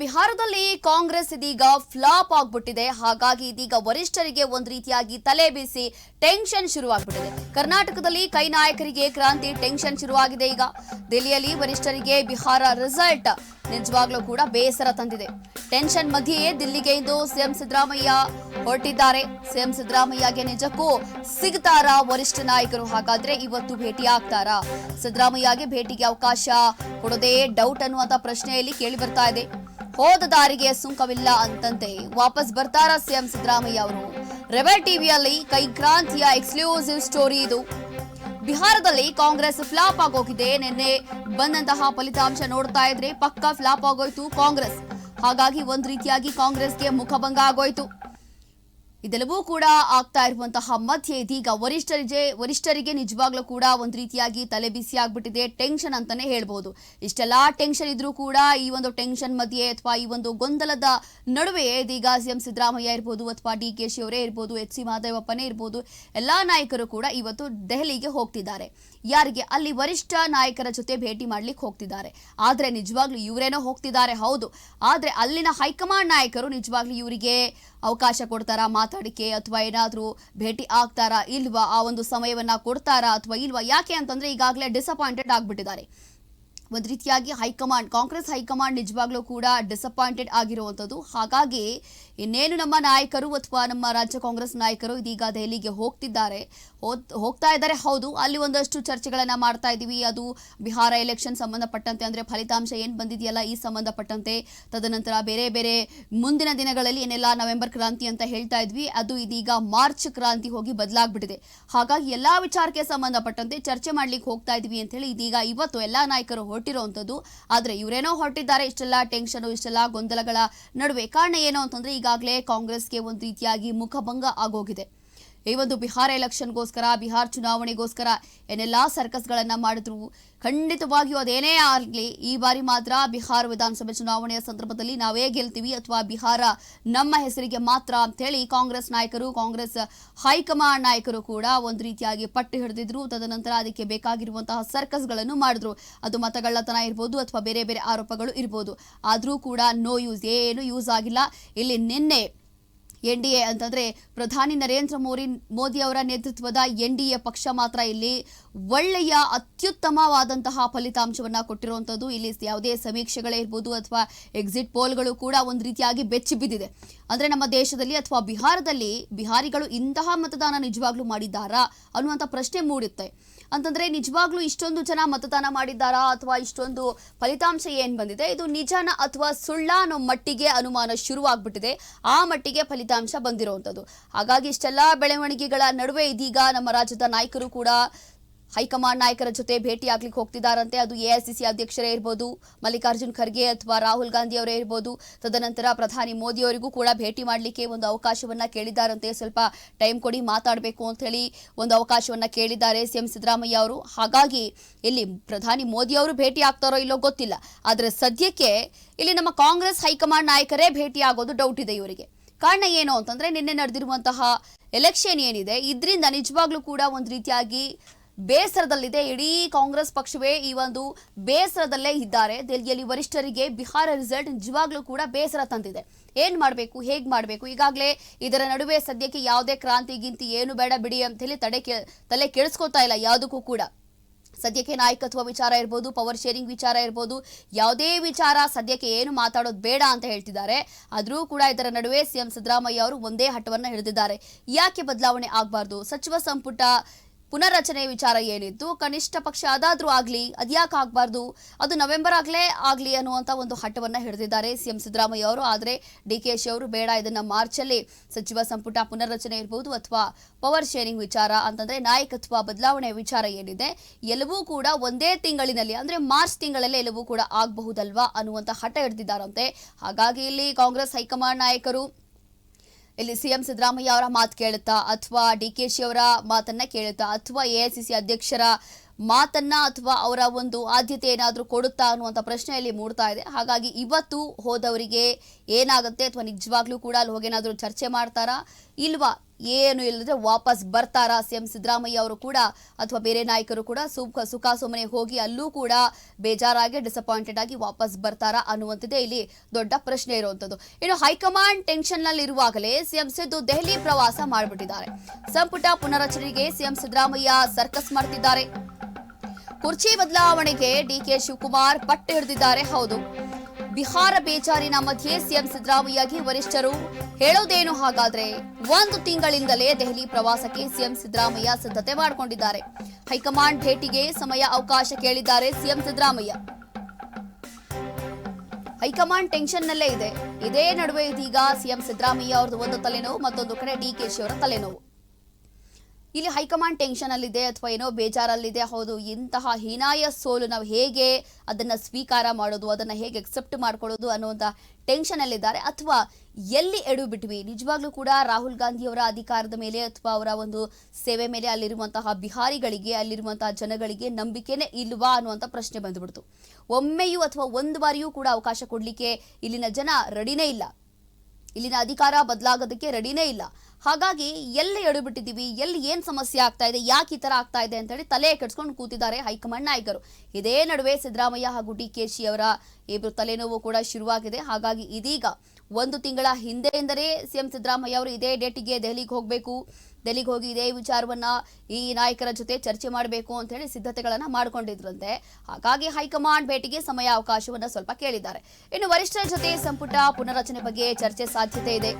ಬಿಹಾರದಲ್ಲಿ ಕಾಂಗ್ರೆಸ್ ಇದೀಗ ಫ್ಲಾಪ್ ಆಗ್ಬಿಟ್ಟಿದೆ. ಹಾಗಾಗಿ ಇದೀಗ ವರಿಷ್ಠರಿಗೆ ಒಂದು ರೀತಿಯಾಗಿ ತಲೆ ಬೀಸಿ ಟೆನ್ಷನ್ ಶುರುವಾಗ್ಬಿಟ್ಟಿದೆ. ಕರ್ನಾಟಕದಲ್ಲಿ ಕೈ ನಾಯಕರಿಗೆ ಕ್ರಾಂತಿ ಟೆನ್ಷನ್ ಶುರುವಾಗಿದೆ ಈಗ. ದೆಹಲಿಯಲ್ಲಿ ವರಿಷ್ಠರಿಗೆ ಬಿಹಾರ ರಿಸಲ್ಟ್ ನಿಜವಾಗ್ಲೂ ಕೂಡ ಬೇಸರ ತಂದಿದೆ. ಟೆನ್ಷನ್ ಮಧ್ಯೆಯೇ ದಿಲ್ಲಿಗೆ ಇಂದು ಸಿಎಂ ಸಿದ್ದರಾಮಯ್ಯ ಹೊರಟಿದ್ದಾರೆ. ಸಿಎಂ ಸಿದ್ದರಾಮಯ್ಯಗೆ ನಿಜಕ್ಕೂ ಸಿಗ್ತಾರಾ ವರಿಷ್ಠ ನಾಯಕರು? ಹಾಗಾದ್ರೆ ಇವತ್ತು ಭೇಟಿ ಆಗ್ತಾರಾ? ಸಿದ್ದರಾಮಯ್ಯಗೆ ಭೇಟಿಗೆ ಅವಕಾಶ ಕೊಡೋದೇ ಡೌಟ್ ಅನ್ನುವಂತ ಪ್ರಶ್ನೆಯಲ್ಲಿ ಕೇಳಿ ಬರ್ತಾ ಇದೆ. ಹೋದ ದಾರಿಗೆ ಸುಂಕವಿಲ್ಲ ಅಂತಂತೆ. ವಾಪಸ್ ಬರ್ತಾರ ಸಿಎಂ ಸಿದ್ದರಾಮಯ್ಯ ಅವರು? ರೆಬಲ್ ಟಿವಿಯಲ್ಲಿ ಕೈಕ್ರಾಂತಿಯ ಎಕ್ಸ್ಕ್ಲೂಸಿವ್ ಸ್ಟೋರಿ ಇದು. ಬಿಹಾರದಲ್ಲಿ ಕಾಂಗ್ರೆಸ್ ಫ್ಲಾಪ್ ಆಗೋಗಿದೆ. ನಿನ್ನೆ ಬಂದಂತಹ ಫಲಿತಾಂಶ ನೋಡ್ತಾ ಇದ್ರೆ ಪಕ್ಕಾ ಫ್ಲಾಪ್ ಆಗೋಯ್ತು ಕಾಂಗ್ರೆಸ್. ಹಾಗಾಗಿ ಒಂದ್ ರೀತಿಯಾಗಿ ಕಾಂಗ್ರೆಸ್ಗೆ ಮುಖಭಂಗ ಆಗೋಯ್ತು. ಇದೆಲ್ಲವೂ ಕೂಡ ಆಗ್ತಾ ಇರುವಂತಹ ಮಧ್ಯೆ ಇದೀಗ ವರಿಷ್ಠರಿಗೆ ವರಿಷ್ಠರಿಗೆ ನಿಜವಾಗ್ಲೂ ಕೂಡ ಒಂದು ರೀತಿಯಾಗಿ ತಲೆ ಬಿಸಿ ಆಗ್ಬಿಟ್ಟಿದೆ. ಟೆನ್ಷನ್ ಅಂತಾನೆ ಹೇಳ್ಬಹುದು ಇಷ್ಟೆಲ್ಲ ಟೆನ್ಷನ್ ಇದ್ರೂ ಕೂಡ ಈ ಒಂದು ಟೆನ್ಷನ್ ಮಧ್ಯೆ ಅಥವಾ ಈ ಒಂದು ಗೊಂದಲದ ನಡುವೆ ಇದೀಗ ಸಿಎಂ ಸಿದ್ದರಾಮಯ್ಯ ಇರ್ಬೋದು ಅಥವಾ ಡಿ ಕೆ ಶಿ ಅವರೇ ಇರ್ಬೋದು, ಎಚ್ ಸಿ ಮಹದೇವಪ್ಪನೇ ಇರ್ಬೋದು, ಎಲ್ಲಾ ನಾಯಕರು ಕೂಡ ಇವತ್ತು ದೆಹಲಿಗೆ ಹೋಗ್ತಿದ್ದಾರೆ. ಯಾರಿಗೆ? ಅಲ್ಲಿ ವರಿಷ್ಠ ನಾಯಕರ ಜೊತೆ ಭೇಟಿ ಮಾಡ್ಲಿಕ್ಕೆ ಹೋಗ್ತಿದ್ದಾರೆ. ಆದ್ರೆ ನಿಜವಾಗ್ಲೂ ಇವರೇನೋ ಹೋಗ್ತಿದ್ದಾರೆ, ಹೌದು. ಆದ್ರೆ ಅಲ್ಲಿನ ಹೈಕಮಾಂಡ್ ನಾಯಕರು ನಿಜವಾಗ್ಲೂ ಇವರಿಗೆ ಅವಕಾಶ ಕೊಡ್ತಾರಾ, ಮಾತಾಡಿಕೆ ಅಥವಾ ಏನಾದರೂ ಭೇಟಿ ಆಗ್ತಾರಾ ಇಲ್ವಾ? ಆ ಒಂದು ಸಮಯವನ್ನ ಕೊಡ್ತಾರಾ ಅಥವಾ ಇಲ್ವಾ? ಯಾಕೆ ಅಂತಂದ್ರೆ ಈಗಾಗಲೇ ಡಿಸಪಾಯಿಂಟೆಡ್ ಆಗ್ಬಿಟ್ಟಿದ್ದಾರೆ. ಒಂದು ರೀತಿಯಾಗಿ ಹೈಕಮಾಂಡ್, ಕಾಂಗ್ರೆಸ್ ಹೈಕಮಾಂಡ್ ನಿಜವಾಗ್ಲೂ ಕೂಡ ಡಿಸಪಾಯಿಂಟೆಡ್ ಆಗಿರುವಂಥದ್ದು. ಹಾಗಾಗಿ ಇನ್ನೇನು ನಮ್ಮ ನಾಯಕರು ಅಥವಾ ನಮ್ಮ ರಾಜ್ಯ ಕಾಂಗ್ರೆಸ್ ನಾಯಕರು ಇದೀಗ ದೆಹಲಿಗೆ ಹೋಗ್ತಿದ್ದಾರೆ. ಹೋಗ್ತಾ ಇದ್ದಾರೆ, ಹೌದು. ಅಲ್ಲಿ ಒಂದಷ್ಟು ಚರ್ಚೆಗಳನ್ನು ಮಾಡ್ತಾ ಇದ್ದೀವಿ. ಅದು ಬಿಹಾರ ಎಲೆಕ್ಷನ್ ಸಂಬಂಧಪಟ್ಟಂತೆ, ಅಂದರೆ ಫಲಿತಾಂಶ ಏನು ಬಂದಿದೆಯಲ್ಲ ಈ ಸಂಬಂಧಪಟ್ಟಂತೆ. ತದನಂತರ ಬೇರೆ ಬೇರೆ ಮುಂದಿನ ದಿನಗಳಲ್ಲಿ ಏನೆಲ್ಲ ನವೆಂಬರ್ ಕ್ರಾಂತಿ ಅಂತ ಹೇಳ್ತಾ ಇದ್ವಿ. ಅದು ಇದೀಗ ಮಾರ್ಚ್ ಕ್ರಾಂತಿ ಹೋಗಿ ಬದಲಾಗ್ಬಿಟ್ಟಿದೆ. ಹಾಗಾಗಿ ಎಲ್ಲ ವಿಚಾರಕ್ಕೆ ಸಂಬಂಧಪಟ್ಟಂತೆ ಚರ್ಚೆ ಮಾಡ್ಲಿಕ್ಕೆ ಹೋಗ್ತಾ ಇದ್ವಿ ಅಂತ ಹೇಳಿ ಇದೀಗ ಇವತ್ತು ಎಲ್ಲ ನಾಯಕರು ಹೊರಟಿರುವಂತದ್ದು ಆದರೆ ಇವರೇನೋ ಹೊರಟಿದ್ದಾರೆ, ಇಷ್ಟೆಲ್ಲ ಟೆನ್ಷನ್, ಇಷ್ಟೆಲ್ಲ ಗೊಂದಲಗಳ ನಡುವೆ. ಕಾರಣ ಏನು ಅಂತಂದ್ರೆ ಈಗಾಗಲೇ ಕಾಂಗ್ರೆಸ್ಗೆ ಒಂದು ರೀತಿಯಾಗಿ ಮುಖಭಂಗ ಆಗೋಗಿದೆ. ಈ ಒಂದು ಬಿಹಾರ ಎಲೆಕ್ಷನ್ಗೋಸ್ಕರ, ಬಿಹಾರ್ ಚುನಾವಣೆಗೋಸ್ಕರ ಏನೆಲ್ಲ ಸರ್ಕಸ್ಗಳನ್ನು ಮಾಡಿದ್ರು, ಖಂಡಿತವಾಗಿಯೂ ಅದೇನೇ ಆಗಲಿ, ಈ ಬಾರಿ ಮಾತ್ರ ಬಿಹಾರ ವಿಧಾನಸಭೆ ಚುನಾವಣೆಯ ಸಂದರ್ಭದಲ್ಲಿ ನಾವೇ ಗೆಲ್ತೀವಿ ಅಥವಾ ಬಿಹಾರ ನಮ್ಮ ಹೆಸರಿಗೆ ಮಾತ್ರ ಅಂತ ಹೇಳಿ ಕಾಂಗ್ರೆಸ್ ನಾಯಕರು, ಕಾಂಗ್ರೆಸ್ ಹೈಕಮಾಂಡ್ ನಾಯಕರು ಕೂಡ ಒಂದು ರೀತಿಯಾಗಿ ಪಟ್ಟು ಹಿಡಿದಿದ್ರು. ತದನಂತರ ಅದಕ್ಕೆ ಬೇಕಾಗಿರುವಂತಹ ಸರ್ಕಸ್ಗಳನ್ನು ಮಾಡಿದ್ರು. ಅದು ಮತಗಳ್ಳತನ ಇರ್ಬೋದು ಅಥವಾ ಬೇರೆ ಬೇರೆ ಆರೋಪಗಳು ಇರ್ಬೋದು. ಆದರೂ ಕೂಡ ನೋ ಯೂಸ್ ಏನು ಯೂಸ್ ಆಗಿಲ್ಲ. ಇಲ್ಲಿ ನಿನ್ನೆ ಎನ್ ಡಿ ಎ ಅಂತಂದ್ರೆ ಪ್ರಧಾನಿ ನರೇಂದ್ರ ಮೋದಿ ಮೋದಿ ಅವರ ನೇತೃತ್ವದ ಎನ್ ಡಿ ಎ ಪಕ್ಷ ಮಾತ್ರ ಇಲ್ಲಿ ಒಳ್ಳೆಯ ಅತ್ಯುತ್ತಮವಾದಂತಹ ಫಲಿತಾಂಶವನ್ನ ಕೊಟ್ಟಿರುವಂಥದ್ದು ಇಲ್ಲಿ ಯಾವುದೇ ಸಮೀಕ್ಷೆಗಳೇ ಇರ್ಬೋದು ಅಥವಾ ಎಕ್ಸಿಟ್ ಪೋಲ್ಗಳು ಕೂಡ ಒಂದು ರೀತಿಯಾಗಿ ಬೆಚ್ಚಿ ಬಿದ್ದಿದೆ. ಅಂದ್ರೆ ನಮ್ಮ ದೇಶದಲ್ಲಿ ಅಥವಾ ಬಿಹಾರದಲ್ಲಿ ಬಿಹಾರಿಗಳು ಇಂತಹ ಮತದಾನ ನಿಜವಾಗ್ಲೂ ಮಾಡಿದ್ದಾರಾ ಅನ್ನುವಂಥ ಪ್ರಶ್ನೆ ಮೂಡುತ್ತೆ. ಅಂತಂದ್ರೆ ನಿಜವಾಗ್ಲೂ ಇಷ್ಟೊಂದು ಜನ ಮತದಾನ ಮಾಡಿದ್ದಾರಾ ಅಥವಾ ಇಷ್ಟೊಂದು ಫಲಿತಾಂಶ ಏನ್ ಬಂದಿದೆ? ಇದು ನಿಜಾನ ಅಥವಾ ಸುಳ್ಳ ಅನ್ನೋ ಮಟ್ಟಿಗೆ ಅನುಮಾನ ಶುರುವಾಗ್ಬಿಟ್ಟಿದೆ. ಆ ಮಟ್ಟಿಗೆ ಫಲಿತಾಂಶ ಬಂದಿರುವಂತದ್ದು ಹಾಗಾಗಿ ಇಷ್ಟೆಲ್ಲ ಬೆಳವಣಿಗೆಗಳ ನಡುವೆ ಇದೀಗ ನಮ್ಮ ರಾಜ್ಯದ ನಾಯಕರು ಕೂಡ ಹೈಕಮಾಂಡ್ ನಾಯಕರ ಜೊತೆ ಭೇಟಿ ಆಗ್ಲಿಕ್ಕೆ ಹೋಗ್ತಿದ್ದಾರಂತೆ. ಅದು ಎಐಸಿಸಿ ಅಧ್ಯಕ್ಷರೇ ಇರ್ಬೋದು, ಮಲ್ಲಿಕಾರ್ಜುನ್ ಖರ್ಗೆ ಅಥವಾ ರಾಹುಲ್ ಗಾಂಧಿ ಅವರೇ ಇರ್ಬೋದು. ತದನಂತರ ಪ್ರಧಾನಿ ಮೋದಿ ಅವರಿಗೂ ಕೂಡ ಭೇಟಿ ಮಾಡಲಿಕ್ಕೆ ಒಂದು ಅವಕಾಶವನ್ನ ಕೇಳಿದ್ದಾರಂತೆ. ಸ್ವಲ್ಪ ಟೈಮ್ ಕೊಡಿ, ಮಾತಾಡಬೇಕು ಅಂತ ಹೇಳಿ ಒಂದು ಅವಕಾಶವನ್ನ ಕೇಳಿದ್ದಾರೆ ಸಿಎಂ ಸಿದ್ದರಾಮಯ್ಯ ಅವರು. ಹಾಗಾಗಿ ಇಲ್ಲಿ ಪ್ರಧಾನಿ ಮೋದಿ ಅವರು ಭೇಟಿ ಆಗ್ತಾರೋ ಇಲ್ಲೋ ಗೊತ್ತಿಲ್ಲ. ಆದರೆ ಸದ್ಯಕ್ಕೆ ಇಲ್ಲಿ ನಮ್ಮ ಕಾಂಗ್ರೆಸ್ ಹೈಕಮಾಂಡ್ ನಾಯಕರೇ ಭೇಟಿ ಆಗೋದು ಡೌಟ್ ಇದೆ ಇವರಿಗೆ. ಕಾರಣ ಏನು ಅಂತಂದ್ರೆ ನಿನ್ನೆ ನಡೆದಿರುವಂತಹ ಎಲೆಕ್ಷನ್ ಏನಿದೆ, ಇದರಿಂದ ನಿಜವಾಗ್ಲೂ ಕೂಡ ಒಂದು ರೀತಿಯಾಗಿ ಬೇಸರದಲ್ಲಿದೆ. ಇಡೀ ಕಾಂಗ್ರೆಸ್ ಪಕ್ಷವೇ ಈ ಒಂದು ಬೇಸರದಲ್ಲೇ ಇದ್ದಾರೆ. ದೆಹಲಿಯಲ್ಲಿ ವರಿಷ್ಠರಿಗೆ ಬಿಹಾರ ರಿಸಲ್ಟ್ ನಿಜವಾಗ್ಲೂ ಕೂಡ ಬೇಸರ ತಂದಿದೆ. ಏನ್ ಮಾಡಬೇಕು? ಹೇಗ್ ಮಾಡಬೇಕು? ಈಗಾಗಲೇ ಇದರ ನಡುವೆ ಸದ್ಯಕ್ಕೆ ಯಾವುದೇ ಕ್ರಾಂತಿ ಗಿಂತಿ ಏನು ಬೇಡ ಬಿಡಿ ಅಂತ ಹೇಳಿ ತಡೆ ತಲೆ ಕೆಡಿಸ್ಕೊತಾ ಇಲ್ಲ ಯಾವುದಕ್ಕೂ ಕೂಡ. ಸದ್ಯಕ್ಕೆ ನಾಯಕತ್ವ ವಿಚಾರ ಇರ್ಬೋದು, ಪವರ್ ಶೇರಿಂಗ್ ವಿಚಾರ ಇರ್ಬೋದು, ಯಾವುದೇ ವಿಚಾರ ಸದ್ಯಕ್ಕೆ ಏನು ಮಾತಾಡೋದು ಬೇಡ ಅಂತ ಹೇಳ್ತಿದ್ದಾರೆ. ಆದರೂ ಕೂಡ ಇದರ ನಡುವೆ ಸಿಎಂ ಸಿದ್ದರಾಮಯ್ಯ ಅವರು ಒಂದೇ ಹಠವನ್ನು ಹಿಡಿದಿದ್ದಾರೆ. ಯಾಕೆ ಬದಲಾವಣೆ ಆಗಬಾರ್ದು? ಸಚಿವ ಸಂಪುಟ ಪುನರ್ರಚನೆ ವಿಚಾರ ಏನಿತ್ತು ಕನಿಷ್ಠ ಪಕ್ಷ ಅದಾದ್ರೂ ಆಗಲಿ, ಅದ್ಯಾಕೆ ಆಗಬಾರ್ದು, ಅದು ನವೆಂಬರ್ ಆಗಲೇ ಆಗಲಿ ಅನ್ನುವಂತ ಒಂದು ಹಠವನ್ನ ಹಿಡಿದಿದ್ದಾರೆ ಸಿಎಂ ಸಿದ್ದರಾಮಯ್ಯ ಅವರು. ಆದರೆ ಡಿ ಕೆ ಶಿ ಅವರು, ಬೇಡ, ಇದನ್ನ ಮಾರ್ಚ್ ಅಲ್ಲಿ ಸಚಿವ ಸಂಪುಟ ಪುನರ್ರಚನೆ ಇರ್ಬೋದು ಅಥವಾ ಪವರ್ ಶೇರಿಂಗ್ ವಿಚಾರ ಅಂತಂದ್ರೆ ನಾಯಕತ್ವ ಬದಲಾವಣೆ ವಿಚಾರ ಏನಿದೆ, ಎಲ್ಲವೂ ಕೂಡ ಒಂದೇ ತಿಂಗಳಿನಲ್ಲಿ, ಅಂದ್ರೆ ಮಾರ್ಚ್ ತಿಂಗಳಲ್ಲೇ ಎಲ್ಲವೂ ಕೂಡ ಆಗಬಹುದಲ್ವಾ ಅನ್ನುವಂತ ಹಠ ಹಿಡಿದಿದ್ದಾರಂತೆ. ಹಾಗಾಗಿ ಇಲ್ಲಿ ಕಾಂಗ್ರೆಸ್ ಹೈಕಮಾಂಡ್ ನಾಯಕರು ಇಲ್ಲಿ ಸಿಎಂ ಸಿದ್ದರಾಮಯ್ಯ ಅವರ ಮಾತು ಕೇಳುತ್ತಾ ಅಥವಾ ಡಿ ಕೆ ಶಿ ಅವರ ಮಾತನ್ನ ಕೇಳುತ್ತಾ ಅಥವಾ ಎಐಸಿಸಿ ಅಧ್ಯಕ್ಷರ ಮಾತನ್ನ ಅಥವಾ ಅವರ ಒಂದು ಆದ್ಯತೆ ಏನಾದರೂ ಕೊಡುತ್ತಾ ಅನ್ನುವಂಥ ಪ್ರಶ್ನೆಯಲ್ಲಿ ಮೂಡ್ತಾ ಇದೆ. ಹಾಗಾಗಿ ಇವತ್ತು ಹೋದವರಿಗೆ ಏನಾಗುತ್ತೆ ಅಥವಾ ನಿಜವಾಗ್ಲೂ ಕೂಡ ಅಲ್ಲಿ ಹೋಗೇನಾದರೂ ಚರ್ಚೆ ಮಾಡ್ತಾರಾ ಇಲ್ವಾ? ಏನು ಇಲ್ಲದ್ರೆ ವಾಪಸ್ ಬರ್ತಾರಾ? ಸಿಎಂ ಸಿದ್ದರಾಮಯ್ಯ ಅವರು ಕೂಡ, ಅಥವಾ ಬೇರೆ ನಾಯಕರು ಕೂಡ ಸುಖ ಸುಖ ಸುಮ್ಮನೆ ಹೋಗಿ ಅಲ್ಲೂ ಕೂಡ ಬೇಜಾರಾಗಿ ಡಿಸಪಾಯಿಂಟೆಡ್ ಆಗಿ ವಾಪಸ್ ಬರ್ತಾರಾ ಅನ್ನುವಂಥದ್ದೇ ಇಲ್ಲಿ ದೊಡ್ಡ ಪ್ರಶ್ನೆ ಇರುವಂಥದ್ದು ಇನ್ನು ಹೈಕಮಾಂಡ್ ಟೆನ್ಷನ್ನಲ್ಲಿ ಇರುವಾಗಲೇ ಸಿಎಂ ಸಿದ್ದು ದೆಹಲಿ ಪ್ರವಾಸ ಮಾಡಿಬಿಟ್ಟಿದ್ದಾರೆ. ಸಂಪುಟ ಪುನರಚನೆಗೆ ಸಿಎಂ ಸಿದ್ದರಾಮಯ್ಯ ಸರ್ಕಸ್ ಮಾಡ್ತಿದ್ದಾರೆ. ಕುರ್ಚಿ ಬದಲಾವಣೆಗೆ ಡಿಕೆ ಶಿವಕುಮಾರ್ ಪಟ್ಟು ಹಿಡಿದಿದ್ದಾರೆ, ಹೌದು. ಬಿಹಾರ ಬೇಜಾರಿನ ಮಧ್ಯೆ ಸಿಎಂ ಸಿದ್ದರಾಮಯ್ಯಗೆ ವರಿಷ್ಠರು ಹೇಳೋದೇನು ಹಾಗಾದ್ರೆ ಒಂದು ತಿಂಗಳಿಂದಲೇ ದೆಹಲಿ ಪ್ರವಾಸಕ್ಕೆ ಸಿಎಂ ಸಿದ್ದರಾಮಯ್ಯ ಸಿದ್ಧತೆ ಮಾಡಿಕೊಂಡಿದ್ದಾರೆ. ಹೈಕಮಾಂಡ್ ಭೇಟಿಗೆ ಸಮಯ ಅವಕಾಶ ಕೇಳಿದ್ದಾರೆ ಸಿಎಂ ಸಿದ್ದರಾಮಯ್ಯ. ಹೈಕಮಾಂಡ್ ಟೆನ್ಷನ್ ನಲ್ಲೇ ಇದೆ. ಇದೇ ನಡುವೆ ಇದೀಗ ಸಿಎಂ ಸಿದ್ದರಾಮಯ್ಯ ಅವ್ರದ್ದು ಒಂದು ತಲೆನೋವು, ಮತ್ತೊಂದು ಕಡೆ ಡಿಕೆಶಿ ಅವರ ತಲೆನೋವು. ಇಲ್ಲಿ ಹೈಕಮಾಂಡ್ ಟೆನ್ಷನ್ ಅಲ್ಲಿದೆ ಅಥವಾ ಏನೋ ಬೇಜಾರಲ್ಲಿದೆ, ಹೌದು, ಇಂತಹ ಹೀನಾಯ ಸೋಲು ನಾವು ಹೇಗೆ ಅದನ್ನ ಸ್ವೀಕಾರ ಮಾಡೋದು, ಅದನ್ನ ಹೇಗೆ ಅಕ್ಸೆಪ್ಟ್ ಮಾಡ್ಕೊಳ್ಳೋದು ಅನ್ನುವಂಥ ಟೆನ್ಷನ್ ಅಲ್ಲಿದ್ದಾರೆ ಅಥವಾ ಎಲ್ಲಿ ಎಡು ಬಿಟ್ವಿ? ನಿಜವಾಗ್ಲೂ ಕೂಡ ರಾಹುಲ್ ಗಾಂಧಿ ಅವರ ಅಧಿಕಾರದ ಮೇಲೆ ಅಥವಾ ಅವರ ಒಂದು ಸೇವೆ ಮೇಲೆ ಅಲ್ಲಿರುವಂತಹ ಬಿಹಾರಿಗಳಿಗೆ, ಅಲ್ಲಿರುವಂತಹ ಜನಗಳಿಗೆ ನಂಬಿಕೆನೇ ಇಲ್ವಾ ಅನ್ನುವಂಥ ಪ್ರಶ್ನೆ ಬಂದ್ಬಿಡ್ತು. ಒಮ್ಮೆಯೂ ಅಥವಾ ಒಂದು ಬಾರಿಯೂ ಕೂಡ ಅವಕಾಶ ಕೊಡಲಿಕ್ಕೆ ಇಲ್ಲಿನ ಜನ ರೆಡಿನೇ ಇಲ್ಲ. ಇಲ್ಲಿನ ಅಧಿಕಾರ ಬದಲಾಗೋದಕ್ಕೆ ರೆಡಿನೇ ಇಲ್ಲ. ಹಾಗಾಗಿ ಎಲ್ಲಿ ಎಡುಬಿಟ್ಟಿದ್ದೀವಿ, ಎಲ್ಲಿ ಏನು ಸಮಸ್ಯೆ ಆಗ್ತಾ ಇದೆ, ಯಾಕೆ ಈ ಥರ ಆಗ್ತಾ ಇದೆ ಅಂತೇಳಿ ತಲೆ ಕೆಡ್ಸ್ಕೊಂಡು ಕೂತಿದ್ದಾರೆ ಹೈಕಮಾಂಡ್ ನಾಯಕರು. ಇದೇ ನಡುವೆ ಸಿದ್ದರಾಮಯ್ಯ ಹಾಗೂ ಡಿ ಕೆ ಶಿ ಅವರ ಇಬ್ಬರು ತಲೆನೋವು ಕೂಡ ಶುರುವಾಗಿದೆ. ಹಾಗಾಗಿ ಇದೀಗ ಒಂದು ತಿಂಗಳ ಹಿಂದೆ ಎಂದರೆ ಸಿಎಂ ಸಿದ್ದರಾಮಯ್ಯ ಅವರು ಇದೇ ಡೇಟಿಗೆ ದೆಹಲಿಗೆ ಹೋಗಬೇಕು. ದೆಹಲಿಗೆ ಹೋಗಿ ಇದೇ ವಿಚಾರವನ್ನ ಈ ನಾಯಕರ ಜೊತೆ ಚರ್ಚೆ ಮಾಡಬೇಕು ಅಂತ ಹೇಳಿ ಸಿದ್ಧತೆಗಳನ್ನ ಮಾಡಿಕೊಂಡಿದ್ರಂತೆ. ಹಾಗಾಗಿ ಹೈಕಮಾಂಡ್ ಭೇಟಿಗೆ ಸಮಯ ಅವಕಾಶವನ್ನ ಸ್ವಲ್ಪ ಕೇಳಿದ್ದಾರೆ. ಇನ್ನು ವರಿಷ್ಠರ ಜೊತೆ ಸಂಪುಟ ಪುನರಚನೆ ಬಗ್ಗೆ ಚರ್ಚೆ ಸಾಧ್ಯತೆ ಇದೆ.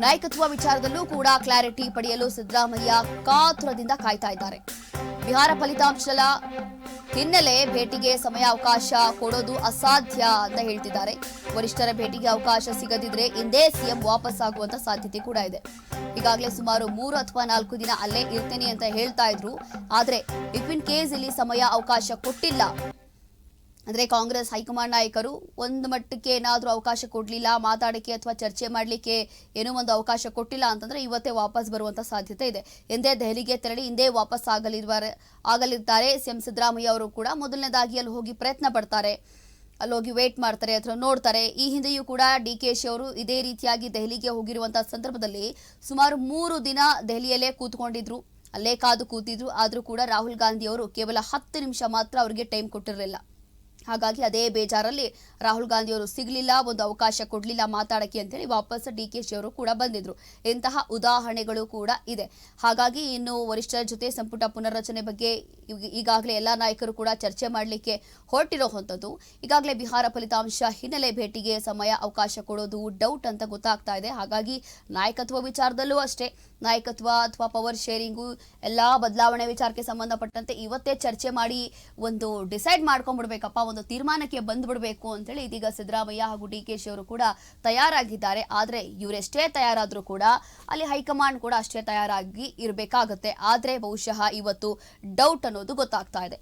ನಾಯಕತ್ವ ವಿಚಾರದಲ್ಲೂ ಕೂಡ ಕ್ಲಾರಿಟಿ ಪಡೆಯಲು ಸಿದ್ದರಾಮಯ್ಯ ಕಾತುರದಿಂದ ಕಾಯ್ತಾ ಇದ್ದಾರೆ. ಬಿಹಾರ ಫಲಿತಾಂಶದ ಹಿನ್ನೆಲೆ ಭೇಟಿಗೆ ಸಮಯ ಅವಕಾಶ ಕೊಡೋದು ಅಸಾಧ್ಯ ಅಂತ ಹೇಳ್ತಿದ್ದಾರೆ. ವರಿಷ್ಠರ ಭೇಟಿಗೆ ಅವಕಾಶ ಸಿಗದಿದ್ರೆ ಇಂದೇ ಸಿಎಂ ವಾಪಸ್ ಆಗುವಂತ ಸಾಧ್ಯತೆ ಕೂಡ ಇದೆ. ಈಗಾಗಲೇ ಸುಮಾರು ಮೂರು ಅಥವಾ ನಾಲ್ಕು ದಿನ ಅಲ್ಲೇ ಇರ್ತೇನೆ ಅಂತ ಹೇಳ್ತಾ ಇದ್ರು. ಆದ್ರೆ ಇಫ್ ಇನ್ ಕೇಸ್ ಇಲ್ಲಿ ಸಮಯ ಅವಕಾಶ ಕೊಟ್ಟಿಲ್ಲ. ಅಂದ್ರೆ ಕಾಂಗ್ರೆಸ್ ಹೈಕಮಾಂಡ್ ನಾಯಕರು ಒಂದು ಮಟ್ಟಕ್ಕೆ ಏನಾದರೂ ಅವಕಾಶ ಕೊಡಲಿಲ್ಲ, ಮಾತಾಡಕ್ಕೆ ಅಥವಾ ಚರ್ಚೆ ಮಾಡಲಿಕ್ಕೆ ಏನೋ ಒಂದು ಅವಕಾಶ ಕೊಟ್ಟಿಲ್ಲ ಅಂತಂದ್ರೆ ಇವತ್ತೇ ವಾಪಸ್ ಬರುವಂಥ ಸಾಧ್ಯತೆ ಇದೆ. ಎಂದೇ ದೆಹಲಿಗೆ ತೆರಳಿ ಹಿಂದೆ ವಾಪಸ್ ಆಗಲಿರುವ ಆಗಲಿದ್ದಾರೆ. ಸಿಎಂ ಸಿದ್ದರಾಮಯ್ಯ ಅವರು ಕೂಡ ಮೊದಲನೇದಾಗಿ ಅಲ್ಲಿ ಹೋಗಿ ಪ್ರಯತ್ನ ಪಡ್ತಾರೆ. ಅಲ್ಲಿ ಹೋಗಿ ವೇಟ್ ಮಾಡ್ತಾರೆ ಅಥವಾ ನೋಡ್ತಾರೆ. ಈ ಹಿಂದೆಯೂ ಕೂಡ ಡಿ ಕೆ ಶಿ ಅವರು ಇದೇ ರೀತಿಯಾಗಿ ದೆಹಲಿಗೆ ಹೋಗಿರುವಂತಹ ಸಂದರ್ಭದಲ್ಲಿ ಸುಮಾರು ಮೂರು ದಿನ ದೆಹಲಿಯಲ್ಲೇ ಕೂತ್ಕೊಂಡಿದ್ರು. ಅಲ್ಲೇ ಕಾದು ಕೂತಿದ್ರು. ಆದರೂ ಕೂಡ ರಾಹುಲ್ ಗಾಂಧಿ ಅವರು ಕೇವಲ ಹತ್ತು ನಿಮಿಷ ಮಾತ್ರ ಅವರಿಗೆ ಟೈಮ್ ಕೊಟ್ಟಿರಲಿಲ್ಲ. ಹಾಗಾಗಿ ಅದೇ ಬೇಜಾರಲ್ಲಿ ರಾಹುಲ್ ಗಾಂಧಿ ಅವರು ಸಿಗಲಿಲ್ಲ, ಒಂದು ಅವಕಾಶ ಕೊಡಲಿಲ್ಲ ಮಾತಾಡಕ್ಕೆ ಅಂತೇಳಿ ವಾಪಸ್ ಡಿ ಕೆ ಶಿ ಅವರು ಕೂಡ ಬಂದಿದ್ರು. ಇಂತಹ ಉದಾಹರಣೆಗಳು ಕೂಡ ಇದೆ. ಹಾಗಾಗಿ ಇನ್ನು ವರಿಷ್ಠರ ಜೊತೆ ಸಂಪುಟ ಪುನರ್ರಚನೆ ಬಗ್ಗೆ ಈಗ- ಈಗಾಗಲೇ ಎಲ್ಲ ನಾಯಕರು ಕೂಡ ಚರ್ಚೆ ಮಾಡಲಿಕ್ಕೆ ಹೊರಟಿರೋವಂಥದ್ದು ಈಗಾಗಲೇ ಬಿಹಾರ ಫಲಿತಾಂಶ ಹಿನ್ನೆಲೆ ಭೇಟಿಗೆ ಸಮಯ, ಅವಕಾಶ ಕೊಡೋದು ಡೌಟ್ ಅಂತ ಗೊತ್ತಾಗ್ತಾ ಇದೆ. ಹಾಗಾಗಿ ನಾಯಕತ್ವ ವಿಚಾರದಲ್ಲೂ ಅಷ್ಟೇ. ನಾಯಕತ್ವ ಅಥವಾ ಪವರ್ ಶೇರಿಂಗು ಎಲ್ಲ ಬದಲಾವಣೆ ವಿಚಾರಕ್ಕೆ ಸಂಬಂಧಪಟ್ಟಂತೆ ಇವತ್ತೇ ಚರ್ಚೆ ಮಾಡಿ ಒಂದು ಡಿಸೈಡ್ ಮಾಡ್ಕೊಂಡ್ಬಿಡ್ಬೇಕಪ್ಪ ಒಂದು ತೀರ್ಮಾನಕ್ಕೆ ಬಂದ್ಬಿಡ್ಬೇಕು ಅಂತೇಳಿ ಇದೀಗ ಸಿದ್ದರಾಮಯ್ಯ ಹಾಗೂ ಡಿ ಕೆ ಅವರು ಕೂಡ ತಯಾರಾಗಿದ್ದಾರೆ. ಆದರೆ ಇವರೆಷ್ಟೇ ತಯಾರಾದರೂ ಕೂಡ ಅಲ್ಲಿ ಹೈಕಮಾಂಡ್ ಕೂಡ ಅಷ್ಟೇ ತಯಾರಾಗಿ ಇರಬೇಕಾಗತ್ತೆ. ಆದರೆ ಬಹುಶಃ ಇವತ್ತು ಡೌಟ್ ಅನ್ನೋದು ಗೊತ್ತಾಗ್ತಾ ಇದೆ.